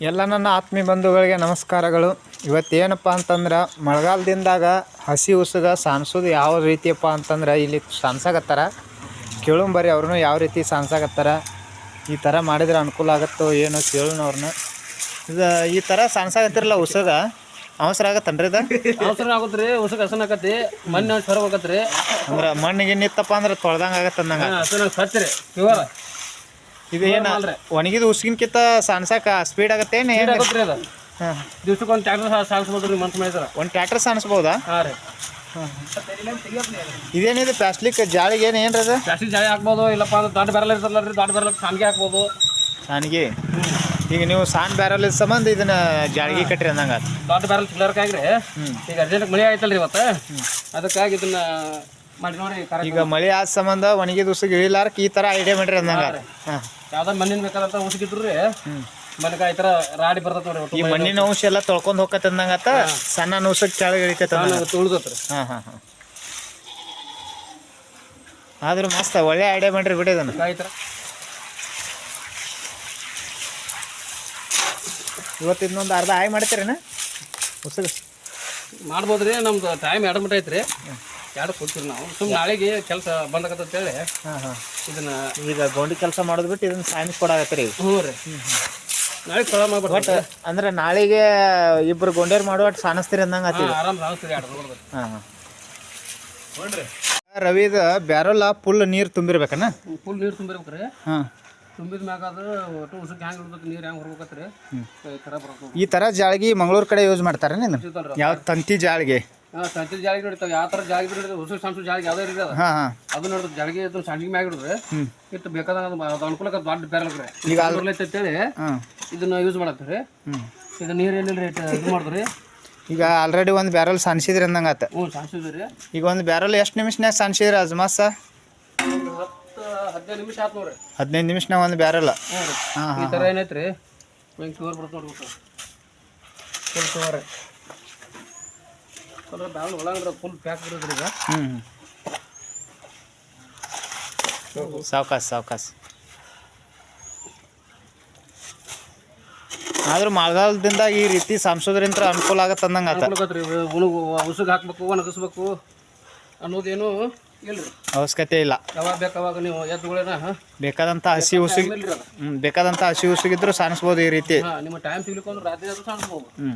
ಎಲ್ಲ ನನ್ನ ಆತ್ಮೀಯ ಬಂಧುಗಳಿಗೆ ನಮಸ್ಕಾರಗಳು. ಇವತ್ತೇನಪ್ಪ ಅಂತಂದ್ರೆ ಮಳೆಗಾಲದಿಂದಾಗ ಹಸಿ ಉಸುಗ ಸಾನ್ಸೋದು ಯಾವ ರೀತಿಯಪ್ಪ ಅಂತಂದ್ರೆ ಇಲ್ಲಿ ಸಾನ್ಸಾಕತ್ತಾರ ಕೇಳುಂಬರಿ ಅವ್ರನ್ನೂ ಯಾವ ರೀತಿ ಸಾನ್ಸಾಕತ್ತಾರ ಈ ಥರ ಮಾಡಿದ್ರೆ ಅನುಕೂಲ ಆಗುತ್ತೋ ಏನೋ ಕೇಳೋಣ ಅವ್ರನ್ನ ಇದು ಈ ಥರ ಸಾನ್ಸಾಕತ್ತಿರಲ್ಲ ಉಸುಗ? ಅವಸರ ಆಗತ್ತನ್ರಿ ಇದು? ಅವಸರ ಆಗುತ್ತೆ ರೀ ಉಸುಗ ಹಸನ ಆಕತಿ ಮಣ್ಣು ಹೊರಗೆ ರೀ ಅಂದ್ರೆ ಮಣ್ಣಿಗೆ ನಿತ್ತಪ್ಪ ಅಂದ್ರೆ ತೊಳ್ದಂಗೆ ಆಗತ್ತೆ ಅಂದಂಗೆ ಸ್ವಚ್ಛ ರೀ ಪ್ಯೂರ್ ಇದು ಏನು ಒಣಗಿದ ಉಸುಗಿನ್ಕಿಂತ ಸಾನ್ಸಾಕ ಸ್ಪೀಡ್ ಆಗತ್ತೆ ಏನು ಆಗುತ್ರಿ ಅದು. ಹಾಂ. ದಿವ್ಸಕ್ಕೆ ಒಂದು ಟ್ಯಾಕ್ಟರ್ ಸಾಗಿಸ್ಬೋದು ರೀ ಮಾಡಿದ್ರ ಒಂದು ಟ್ಯಾಕ್ಟರ್ ಸಾಣಿಸ್ಬೋದಾ ಹಾಂ ರೀ. ಇದೇನಿದೆ ಪ್ಲಾಸ್ಟಿಕ್ ಜಾಳಿಗೆ ಏನು ಏನ್ರಿ ರೀ ಪ್ಲಾಸ್ಟಿಕ್ ಜಾಳಿ ಹಾಕ್ಬೋದು ಇಲ್ಲಪ್ಪ ಅಂದ್ರೆ ದೊಡ್ಡ ಬ್ಯಾರಲ್ ಇರ್ತಲ್ಲ ರೀ ದೊಡ್ಡ ಬ್ಯಾರಲ್ ಸಾನ್ಗೆ ಹಾಕ್ಬೋದು. ಸಾನಿಗೆ? ಈಗ ನೀವು ಸಾನ್ ಬ್ಯಾರಲ್ ಸಂಬಂಧ ಇದನ್ನ ಜಾಳಿಗೆ ಕಟ್ಟಿರಿ ಅಂದಂಗ. ದೊಡ್ಡ ಬ್ಯಾರಲ್ ಚಿಲ್ಲರ್ಕಾಗ್ರಿ. ಈಗ ಅರ್ಜೆಂಟ್ ಮಳೆ ಆಯ್ತಲ್ರಿ ಇವತ್ತು. ಅದಕ್ಕಾಗಿ ಇದನ್ನ ಮಾಡಿ ನೋಡಿ ಈಗ ಮಳೆ ಆದ ಸಂಬಂಧ ಒಣಗಿದ ಉಸಿಗೆ ಇಳಿಲಾರಕ್ಕೆ ಈ ಥರ ಐಡಿಯಾ ಮಾಡ್ರಿ ಅಂದಂಗ. ಹಾಂ. ಯಾವ್ದೋ ಮಣ್ಣಿನ ಬೇಕಾದಂತ ಉಸಿಗಿದ್ರು ರೀ ಮನೆಗೆ ಈ ರಾಡಿ ಬರ್ತದ್ರಿ ಈ ಮಣ್ಣಿನ ಅಂಶ ಎಲ್ಲ ತೊಳ್ಕೊಂಡ್ ಹೋಗತ್ತೆ ತಂದಂಗ ಆತ ಸಣ್ಣ ಅಂಶಕ್ಕೆ ಕೆಳಗೆ ಇಳಿತೈತೆ ಆದ್ರೆ ತುಳಿದತ್ರಿ ಹಾ ಹಾ ಹಾಂ. ಆದ್ರೂ ಮಸ್ತ ಒಳ್ಳೆ ಐಡಿಯಾ ಮಾಡ್ರಿ ಬಿಡಿ ಇದನ್ನ. ಥರ ಇವತ್ತು ಇನ್ನೊಂದು ಅರ್ಧ ಆಯ್ ಮಾಡ್ತೀರೇನ? ಮಾಡ್ಬೋದ್ರಿ ನಮ್ದು ಟೈಮ್ ಎರಡು ಮಟ್ಟ ಐತ್ರಿ. ಎರಡು ಕೊಡ್ತೀವಿ ನಾವು. ಸುಮ್ಮನೆ ನಾಳೆಗೆ ಕೆಲಸ ಬಂದಕತ್ತೇಳಿ ಹಾಂ ಹಾಂ. ಇದನ್ನ ಈಗ ಗೌಂಡಿ ಕೆಲಸ ಮಾಡೋದು ಬಿಟ್ಟು ಇದನ್ನ ಸಾಯನ್ಸ್ ಕೊಡಾಕತ್ತೀರಿ ಹ್ಞೂ ರೀ. ನಾಳೆ ಕೊಳ ಮಾಡ್ಬಿಟ್ಟು ಅಂದ್ರೆ ನಾಳೆಗೆ ಇಬ್ರು ಗೊಂಡೇರ್ ಮಾಡುವ ಸಾನಿಸ್ತೀರಿ ಅಂದಂಗೆ ಆತಿ ಹಾಂ ಆರಾಮ್ ಎರಡು ಹಾಂ ರವಿದ ಬ್ಯಾರಲ್ಲ ಫುಲ್ ನೀರು ತುಂಬಿರ್ಬೇಕನ? ಫುಲ್ ನೀರು ತುಂಬಿರ್ಬೇಕ್ರಿ. ಹಾಂ. ತುಂಬಿದ ಮ್ಯಾಗ ಅದು ಒಟ್ಟು ಉಸುಕ್ ಹೆಂಗೆ ಇಡ್ಬೇಕು ನೀರು ಹ್ಯಾಂಗೆ ಹೊರ್ಬೇಕತ್ರಿ. ಈ ಥರ ಬರ್ತದೆ. ಈ ಥರ ಜಾಳ್ಗಿ ಮಂಗಳೂರು ಕಡೆ ಯೂಸ್ ಮಾಡ್ತಾರೆ ನೀನು ಯಾವ ತಂತಿ ಜಾಳ್ಗೆ? ಹಾಂ ಜಾಲಿಗೆ ನೋಡ್ತಾವೆ ಯಾವ ಥರ ಜಾಲಿಗೆ ಉಸುಕ್ ಸಣ್ಣ ಜಾಳಿಗೆ ರೀತಿ ಇರಲಿ ಅದು. ಹಾಂ ಹಾಂ. ಅದು ನೋಡಿದ್ರೆ ಜಾಲಿಗೆ ಇದು ಸಣ್ಣಿಗೆ ಮ್ಯಾಗ ಹ್ಮ್. ಇಟ್ಟು ಬೇಕಾದಂಗೆ ಅದು ಅದು ಅನುಕೂಲಕ್ಕೆ ದೊಡ್ಡ ಬೇರೆ ಈಗ ಈಗ ಅಂತೇಳಿ ಹಾಂ. ಇದನ್ನ ಯೂಸ್ ಮಾಡತ್ತೀರಿ ಇದು ನೀರು ಏನಿಲ್ಲ ರೇಟ್ ಇದು ಮಾಡಿದ್ರಿ? ಈಗ ಆಲ್ರೆಡಿ ಒಂದು ಬ್ಯಾರಲ್ ಸಾನ್ಸಿದ್ರಿ ಅಂದಂಗೆ ಆತ. ಹ್ಞೂ ಸಾಂಸಿದ್ರಿ ಈಗ ಒಂದು ಬ್ಯಾರಲ್ ಎಷ್ಟು ನಿಮಿಷನ್ಯಾಗ ಸಾನ್ಸಿದ್ರಿ ಅಜ್ಮಾಸ ಸರ್ ಹತ್ತು ಹದಿನೈದು ನಿಮಿಷ ಆತು ನೋಡ್ರಿ. ಹದಿನೈದು ನಿಮಿಷನಾಗ ಒಂದು ಬ್ಯಾರಲ್ ಹಾಂ ಈ ಥರ ಏನೈತ್ರಿ? ಹಿಂಗೆ ಪ್ಯೂರ್ ಬರುತ್ತೆ ನೋಡ್ಬೇಕು. ಫುಲ್ ಸ್ವಲ್ಪ ಬ್ಯಾಲ್ ಒಳಗಡೆ ಫುಲ್ ಪ್ಯಾಕ್ ಇರೋದ್ರಿ ಈಗ ಹ್ಞೂ ಸಾವ್ಕಾಸ್ ಸಾವ್ಕಾಸ್. ಆದ್ರೂ ಮಳೆಗಾಲದಿಂದ ಈ ರೀತಿ ಸಂಸೋದ್ರಿಂದ ಅನುಕೂಲ ಆಗತ್ತೆ ಅಂದಂಗೆ ಆತ. ಅನ್ಕೊಳಕತ್ರಿ ಉಣಗು ಉಸುಗ್ ಹಾಕ್ಬೇಕು ಒಣಗಿಸ್ಬೇಕು ಅನ್ನೋದೇನು ಇಲ್ರಿ. ಅವಶ್ಯಕತೆ ಇಲ್ಲ. ಯಾವಾಗ ಬೇಕು ಅವಾಗ ನೀವು ಎದ್ದುಗಳೇನ ಬೇಕಾದಂಥ ಹಸಿ ಉಸಿ ಹ್ಞೂ ಬೇಕಾದಂಥ ಹಸಿ ಉಸಿಗಿದ್ರು ಸಾಣಿಸ್ಬೋದು ಈ ರೀತಿ. ನಿಮ್ಮ ಟೈಮ್ ಸಿಗ್ಲಿಕ್ಕೆ ಅಂದ್ರೆ ರಾತ್ರಿ ಸಾಣಿಸ್ಬೋದು. ಹ್ಞೂ